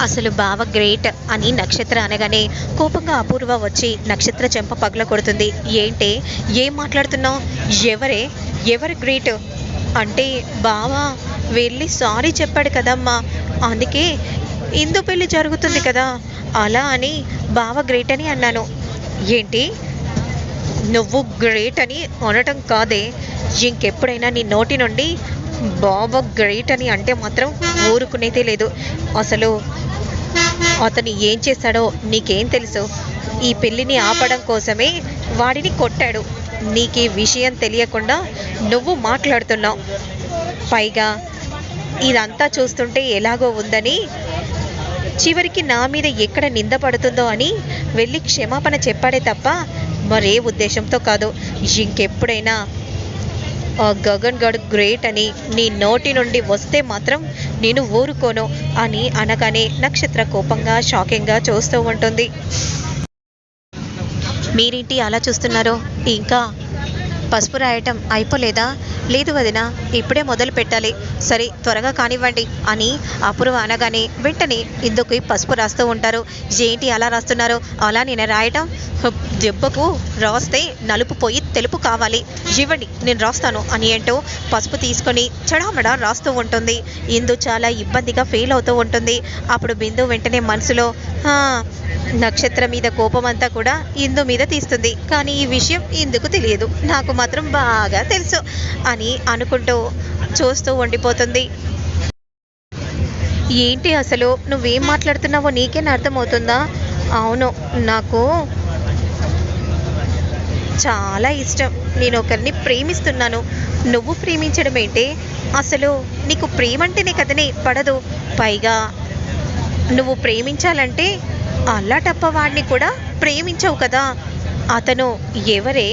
అసలు బావ గ్రేట్ అని నక్షత్ర అనగానే కోపంగా అపూర్వ వచ్చి నక్షత్ర చెంప పగల కొడుతుంది. ఏంటే? ఏం మాట్లాడుతున్నావు? ఎవరే? ఎవరు గ్రేట్? అంటే బావ వెళ్ళి సారీ చెప్పాడు కదమ్మా. అందుకే ఇందు పెళ్ళి జరుగుతుంది కదా. అలా అని బావ గ్రేట్ అని అన్నాను. ఏంటి? నువ్వు గ్రేట్ అని అనటం కాదే. ఇంకెప్పుడైనా నీ నోటి నుండి బాబా గ్రేట్ అని అంటే మాత్రం ఊరుకునేదే లేదు. అసలు అతను ఏం చేశాడో నీకేం తెలుసు? ఈ పెళ్ళిని ఆపడం కోసమే వాడిని కొట్టాడు. నీకు ఈ విషయం తెలియకుండా నువ్వు మాట్లాడుతున్నావు. పైగా ఇదంతా చూస్తుంటే ఎలాగో ఉందని చివరికి నా మీద ఎక్కడ నింద పడుతుందో అని వెళ్ళి క్షమాపణ చెప్పాడే తప్ప మరే ఉద్దేశంతో కాదు. ఇంకెప్పుడైనా గగన్ గడ్ గ్రేట్ అని నీ నోటి నుండి వస్తే మాత్రం నేను ఊరుకోను అని అనగానే నక్షత్ర కోపంగా షాకింగ్గా చూస్తూ ఉంటుంది. మీరేంటి అలా చూస్తున్నారు? ఇంకా పసుపు రాయటం అయిపోలేదా? లేదు వదిన ఇప్పుడే మొదలు పెట్టాలి. సరే త్వరగా కానివ్వండి అని అపూర్వ అనగానే వెంటనే ఇందుకు పసుపు రాస్తూ ఉంటారు. ఏంటి అలా రాస్తున్నారు? అలా నేను రాయటం? దెబ్బకు రాస్తే నలుపు పోయి తెలుపు కావాలి. ఇవ్వండి నేను రాస్తాను అని ఏంటో పసుపు తీసుకొని చడామడా రాస్తూ ఉంటుంది. ఇందు చాలా ఇబ్బందిగా ఫీల్ అవుతూ ఉంటుంది. అప్పుడు బిందు వెంటనే మనసులో నక్షత్రం మీద కోపం అంతా కూడా ఇందు మీద తీస్తుంది. కానీ ఈ విషయం ఇందుకు తెలియదు. నాకు మాత్రం బాగా తెలుసు అని అనుకుంటూ చూస్తూ ఉండిపోతుంది. ఏంటి అసలు? నువ్వేం మాట్లాడుతున్నావో నీకేనా అర్థమవుతుందా? అవును నాకు చాలా ఇష్టం. నేను ఒకరిని ప్రేమిస్తున్నాను. నువ్వు ప్రేమించడం ఏంటి? అసలు నీకు ప్రేమ అంటేనే కదనే పడదు. పైగా నువ్వు ప్రేమించాలంటే అల్లాటప్ప వాడిని కూడా ప్రేమించవు కదా. అతను ఎవరే?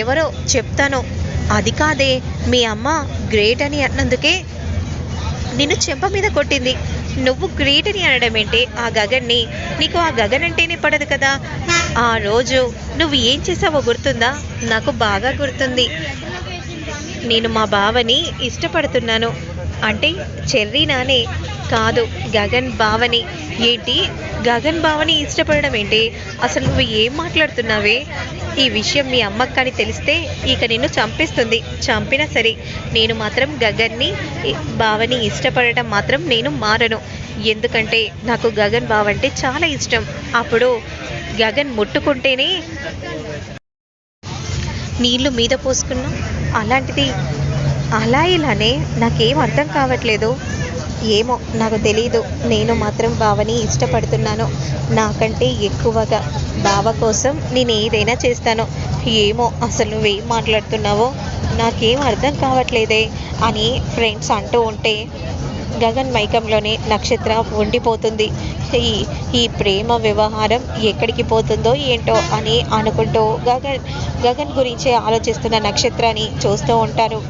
ఎవరో చెప్తాను. అది కాదే మీ అమ్మ గ్రేట్ అని అన్నందుకే నిన్ను చెంప మీద కొట్టింది. నువ్వు గ్రేట్ అని అనడం ఏంటి? ఆ గగన్ని నీకు ఆ గగన్ అంటేనే పడదు కదా. ఆ రోజు నువ్వు ఏం చేసావో గుర్తుందా? నాకు బాగా గుర్తుంది. నేను మా బావని ఇష్టపడుతున్నాను. అంటే చెర్రీ నానే కాదు గగన్ బావని. ఏంటి? గగన్ బావని ఇష్టపడడం ఏంటి? అసలు నువ్వు ఏం మాట్లాడుతున్నావే? ఈ విషయం మీ అమ్మక్కని తెలిస్తే ఇక నిన్ను చంపేస్తుంది. చంపినా సరే నేను మాత్రం గగన్ని బావని ఇష్టపడటం మాత్రం నేను మారను. ఎందుకంటే నాకు గగన్ బావ అంటే చాలా ఇష్టం. అప్పుడు గగన్ ముట్టుకుంటేనే నీళ్ళు మీద పోసుకున్నాం అలాంటిది అలా ఇలానే నాకేం అర్థం కావట్లేదు. ఏమో నాకు తెలీదు. నేను మాత్రం బావని ఇష్టపడుతున్నాను. నాకంటే ఎక్కువగా బావ కోసం నేను ఏదైనా చేస్తాను. ఏమో అసలు నువ్వేం మాట్లాడుతున్నావో? నాకేం అర్థం కావట్లేదే అని ఫ్రెండ్స్ అంటూ ఉంటే గగన్ మైకంలోనే నక్షత్ర ఉండిపోతుంది. ఈ ఈ ప్రేమ వ్యవహారం ఎక్కడికి పోతుందో ఏంటో అని అనుకుంటూ గగన్ గగన్ గురించి ఆలోచిస్తున్న నక్షత్రాన్ని చూస్తూ ఉంటారు.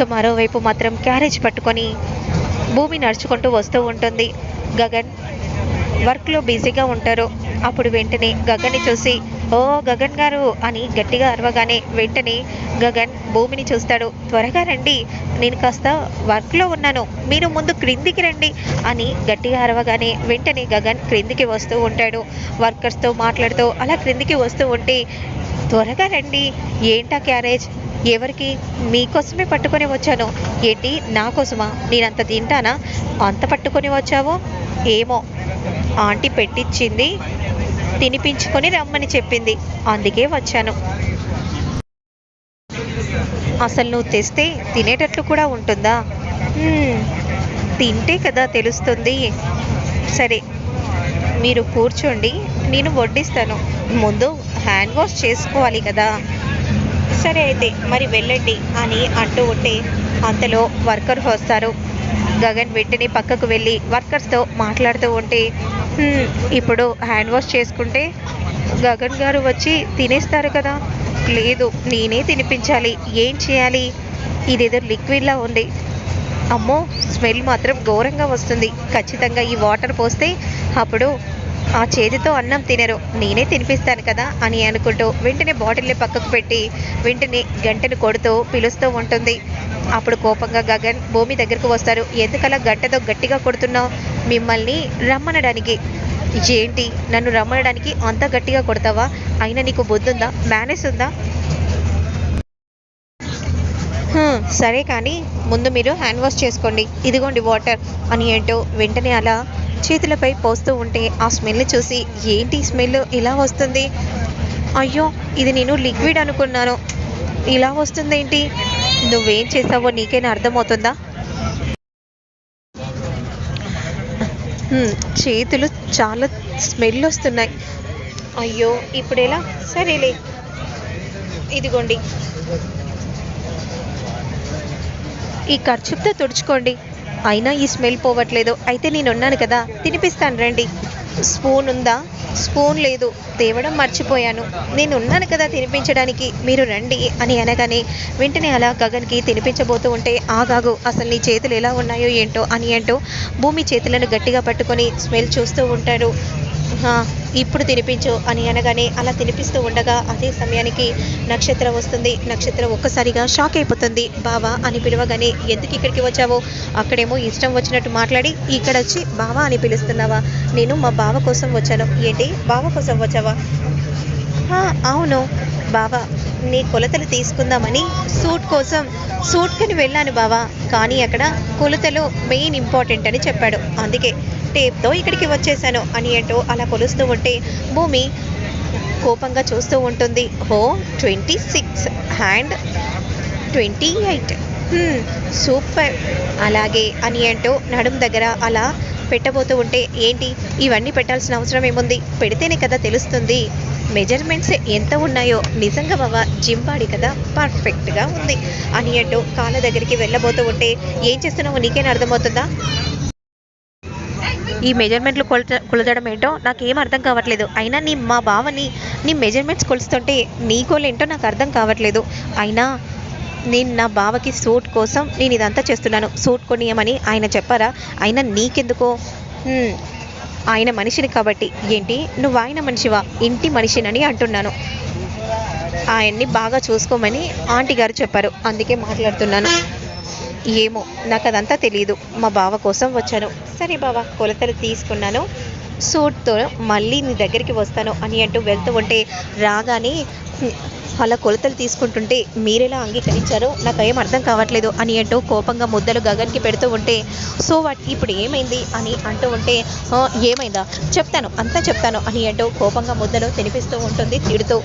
దీంతో మరోవైపు మాత్రం క్యారేజ్ పట్టుకొని భూమి నడుచుకుంటూ వస్తూ ఉంటుంది. గగన్ వర్క్లో బిజీగా ఉంటారు. అప్పుడు వెంటనే గగన్ని చూసి ఓ గగన్ గారు అని గట్టిగా అరవగానే వెంటనే గగన్ భూమిని చూస్తాడు. త్వరగా రండి నేను కాస్త వర్క్లో ఉన్నాను. మీరు ముందు క్రిందికి రండి అని గట్టిగా అరవగానే వెంటనే గగన్ క్రిందికి వస్తూ ఉంటాడు. వర్కర్స్తో మాట్లాడుతూ అలా క్రిందికి వస్తూ ఉంటే త్వరగా రండి ఏంటా క్యారేజ్? ఎవరికి మీకోసమే పట్టుకొని వచ్చాను? ఏంటి? నా కోసమా? నేనంత తింటానా? అంత పట్టుకొని వచ్చావో? ఏమో. ఆంటీ పెట్టించింది తినిపించుకొని రమ్మని చెప్పింది. అందుకే వచ్చాను. అసలు నువ్వు తెస్తే తినేటట్లు కూడా ఉంటుందా? తింటే కదా తెలుస్తుంది. సరే మీరు కూర్చోండి. నేను వడ్డిస్తాను. ముందు హ్యాండ్ వాష్ చేసుకోవాలి కదా. సరే అయితే మరి వెళ్ళండి అని అంటూ ఉంటే అంతలో వర్కర్ వస్తారు. గగన్ వెంటనే పక్కకు వెళ్ళి వర్కర్స్తో మాట్లాడుతూ ఉంటే ఇప్పుడు హ్యాండ్ వాష్ చేసుకుంటే గగన్ గారు వచ్చి తినేస్తారు కదా. లేదు నేనే తినిపించాలి. ఏం చేయాలి? ఇదేదో లిక్విడ్లా ఉంది. అమ్మో స్మెల్ మాత్రం ఘోరంగా వస్తుంది. ఖచ్చితంగా ఈ వాటర్ పోస్తే అప్పుడు ఆ చేతితో అన్నం తినరు. నేనే తినిపిస్తాను కదా అని అనుకుంటూ వెంటనే బాటిల్ని పక్కకు పెట్టి వెంటనే గంటను కొడుతూ పిలుస్తూ ఉంటుంది. అప్పుడు కోపంగా గగన్ భూమి దగ్గరకు వస్తారు. ఎందుకలా గంటతో గట్టిగా కొడుతున్నావు? మిమ్మల్ని రమ్మనడానికి. ఏంటి? నన్ను రమ్మనడానికి అంత గట్టిగా కొడతావా? అయినా నీకు బుద్ధుందా? మేనేజ్ ఉందా? సరే కానీ ముందు మీరు హ్యాండ్ వాష్ చేసుకోండి. ఇదిగోండి వాటర్ అని ఏంటో వెంటనే అలా చేతులపై పోస్తూ ఉంటే ఆ స్మెల్ చూసి ఏంటి స్మెల్? ఇలా వస్తుంది? అయ్యో ఇది నేను లిక్విడ్ అనుకున్నాను. ఇలా వస్తుందేంటి? నువ్వేం చేసావో నీకైనా అర్థమవుతుందా? చేతులు చాలా స్మెల్ వస్తున్నాయి. అయ్యో ఇప్పుడు ఎలా? సరేలే ఇదిగోండి. ఈ ఖర్చుతో తుడుచుకోండి. అయినా ఈ స్మెల్ పోవట్లేదు. అయితే నేను ఉన్నాను కదా తినిపిస్తాను రండి. స్పూన్ ఉందా? స్పూన్ లేదు. తేవడం మర్చిపోయాను. నేను ఉన్నాను కదా తినిపించడానికి. మీరు రండి అని అనగానే వెంటనే అలా గగన్కి తినిపించబోతూ ఉంటే ఆగాగు అసలు నీ చేతులు ఎలా ఉన్నాయో ఏంటో అని అంటూ భూమి చేతులను గట్టిగా పట్టుకొని స్మెల్ చూస్తూ ఉంటారు ఇప్పుడు తినిపించు అని అనగానే అలా తినిపిస్తూ ఉండగా అదే సమయానికి నక్షత్ర వస్తుంది. నక్షత్ర ఒక్కసారిగా షాక్ అయిపోతుంది. బావా అని పిలవగానే ఎందుకు ఇక్కడికి వచ్చావో? అక్కడేమో ఇష్టం వచ్చినట్టు మాట్లాడి ఇక్కడ వచ్చి బావా అని పిలుస్తున్నావా? నేను మా బావ కోసం వచ్చాను. ఏంటి? బావ కోసం వచ్చావా? అవును. బావా నీ కొలతలు తీసుకుందామని సూట్ కోసం సూట్కని వెళ్ళాను బావా. కానీ అక్కడ కొలతలు మెయిన్ ఇంపార్టెంట్ అని చెప్పాడు. అందుకే టేప్తో ఇక్కడికి వచ్చేసాను అని అంటూ అలా కొలుస్తూ ఉంటే భూమి కోపంగా చూస్తూ ఉంటుంది. హో twenty six and twenty eight. Super. అలాగే అని అంటూ నడుం దగ్గర అలా పెట్టబోతూ ఉంటే ఏంటి? ఇవన్నీ పెట్టాల్సిన అవసరం ఏముంది? పెడితేనే కదా తెలుస్తుంది. మెజర్మెంట్స్ ఎంత ఉన్నాయో? నిజంగా బాబా జిమ్ కదా పర్ఫెక్ట్గా ఉంది. అని అంటూ కాళ్ళ దగ్గరికి వెళ్ళబోతూ ఉంటే ఏం చేస్తున్నావో నీకేనా అర్థమవుతుందా? ఈ మెజర్మెంట్లు కొలత కొలతడం ఏంటో నాకేం అర్థం కావట్లేదు. అయినా నీ మా బావని నీ మెజర్మెంట్స్ కొలుస్తుంటే నీ కోలేంటో నాకు అర్థం కావట్లేదు. అయినా నేను నా బావకి సూట్ కోసం నేను ఇదంతా చేస్తున్నాను. సూట్ కొనియమని ఆయన చెప్పారా? అయినా నీకెందుకో? ఆయన మనిషిని కాబట్టి. ఏంటి? నువ్వు ఆయన మనిషివా? ఇంటి మనిషినని అంటున్నాను. ఆయన్ని బాగా చూసుకోమని ఆంటీ గారు చెప్పారు. అందుకే మాట్లాడుతున్నాను. ఏమో. నాకు అదంతా తెలియదు మా బావ కోసం వచ్చాను. సరే బావ కొలతలు తీసుకున్నాను. సూట్తో మళ్ళీ నీ దగ్గరికి వస్తాను అని అంటూ వెళ్తూ ఉంటే రాగానే అలా కొలతలు తీసుకుంటుంటే మీరెలా అంగీకరించారో నాకు ఏం అర్థం కావట్లేదు అని అంటూ కోపంగా ముద్దలు గగన్కి పెడుతూ ఉంటే సో వాట్? ఇప్పుడు ఏమైంది? అని అంటూ ఉంటే ఏమైందా? చెప్తాను. అంతా చెప్తాను అని అంటూ కోపంగా ముద్దలు తినిపిస్తూ ఉంటుంది తిడుతూ.